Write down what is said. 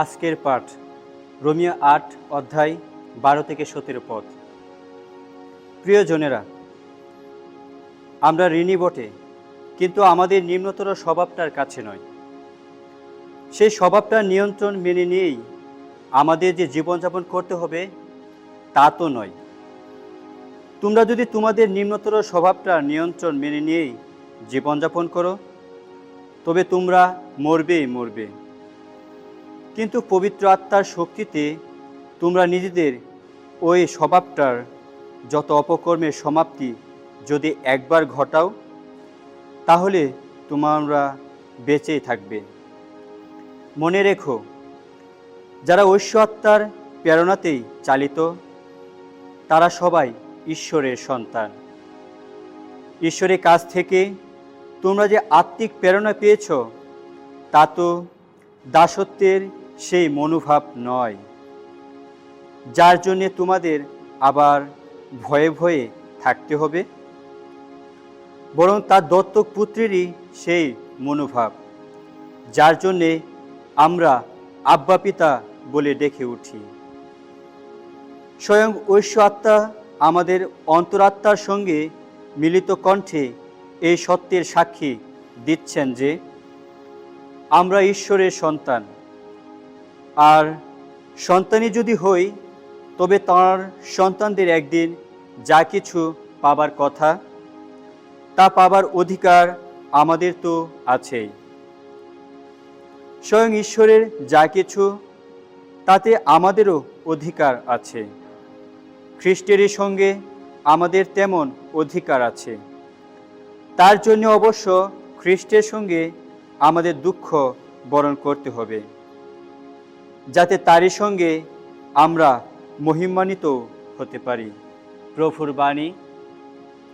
আজকের পাঠ, রোমিও আট, অধ্যায় বারো থেকে সতেরো পদ। প্রিয়জনেরা, আমরা ঋণী বটে, কিন্তু আমাদের নিম্নতর স্বভাবটার কাছে নয়। সেই স্বভাবটার নিয়ন্ত্রণ মেনে নিয়েই আমাদের যে জীবনযাপন করতে হবে, তা তো নয়। তোমরা যদি তোমাদের নিম্নতর স্বভাবটার নিয়ন্ত্রণ মেনে নিয়েই জীবনযাপন করো, তবে তোমরা মরবেই মরবে। কিন্তু পবিত্র আত্মার শক্তিতে তোমরা নিজেদের ওই স্বভাবটার যত অপকর্মের সমাপ্তি যদি একবার ঘটাও, তাহলে তোমরা বেঁচেই থাকবে। মনে রেখো, যারা ঐশ্ব আত্মার প্রেরণাতেই চালিত, তারা সবাই ঈশ্বরের সন্তান। ঈশ্বরের কাছ থেকে তোমরা যে আত্মিক প্রেরণা পেয়েছ, তা তো দাসত্বের সেই মনোভাব নয়। যার জন্যে তোমাদের আবার ভয়ে ভয়ে থাকতে হবে। বরং তার দত্তক পুত্রেরই সেই মনোভাব, যার জন্যে আমরা আব্বা পিতা বলে ডেকে উঠি। স্বয়ং ঐশ্ব আত্মা আমাদের অন্তরাত্মার সঙ্গে মিলিত কণ্ঠে এই সত্যের সাক্ষী দিচ্ছেন যে, আমরা ঈশ্বরের সন্তান। আর সন্তানই যদি হই, তবে তার সন্তানদের একদিন যা কিছু পাবার কথা, তা পাবার অধিকার আমাদের তো আছেই। স্বয়ং ঈশ্বরের যা কিছু, তাতে আমাদেরও অধিকার আছে। খ্রিস্টেরই সঙ্গে আমাদের তেমন অধিকার আছে। তার জন্য অবশ্য খ্রিস্টের সঙ্গে আমাদের দুঃখ বরণ করতে হবে। যাতে তারই সঙ্গে আমরা মহিমান্বিত হতে পারি। প্রভুর বাণী